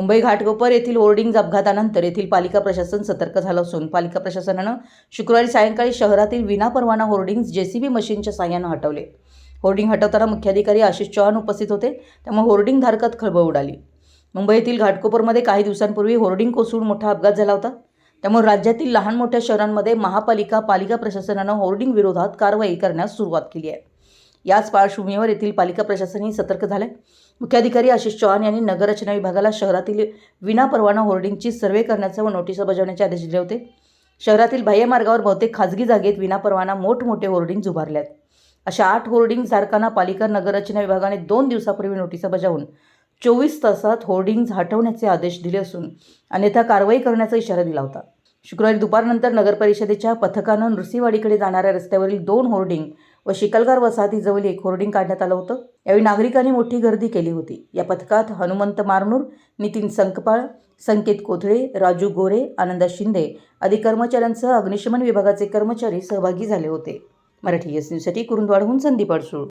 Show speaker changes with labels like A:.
A: मुंबई घाटकोपर येथील होर्डिंग्ज अपघातानंतर येथील पालिका प्रशासन सतर्क झालं असून पालिका प्रशासनानं शुक्रवारी सायंकाळी शहरातील विनापरवाना होर्डिंग्ज जेसीबी मशीनच्या साह्यानं हटवले. होर्डिंग हटवताना मुख्याधिकारी आशिष चौहान उपस्थित होते त्यामुळे होर्डिंग धारकात खळबळ उडाली. मुंबई येथील घाटकोपरमध्ये काही दिवसांपूर्वी होर्डिंग कोसळून मोठा अपघात झाला होता. त्यामुळे राज्यातील लहान मोठ्या शहरांमध्ये महापालिका पालिका प्रशासनानं होर्डिंग विरोधात कारवाई करण्यास सुरुवात केली आहे. याच पार्श्वभूमीवर येथील पालिका प्रशासनही सतर्क झाले मुख्याधिकारी आशिष चौहान यांनी नगररचना विभागाला शहरातील विनापरवाना होर्डिंगची सर्वे करण्याचे व नोटिसा बजावण्याचे आदेश दिले होते. शहरातील बाह्य मार्गावर बहुतेक खाजगी जागेत विनापरवाना मोठमोठे होर्डिंग्ज उभारले आहेत अशा आठ होर्डिंग धारकांना पालिका नगररचना विभागाने दोन दिवसापूर्वी नोटिसा बजावून चोवीस तासात होर्डिंग्ज हटवण्याचे आदेश दिले असून अन्यथा कारवाई करण्याचा इशारा दिला होता. शुक्रवारी दुपारनंतर नगरपरिषदेच्या पथकानं नृसिंहवाडीकडे जाणाऱ्या रस्त्यावरील दोन होर्डिंग व शिकलगार वसाहतीजवळ एक होर्डिंग काढण्यात आलं होतं. यावेळी नागरिकांनी मोठी गर्दी केली होती. या पथकात हनुमंत मारनूर नितीन संकपाळ संकेत कोथळे राजू गोरे आनंदा शिंदे आदी कर्मचाऱ्यांसह अग्निशमन विभागाचे कर्मचारी सहभागी झाले होते. मराठी एस न्यूजसाठी कुरुंदवाडहून संदीप अडसूळ.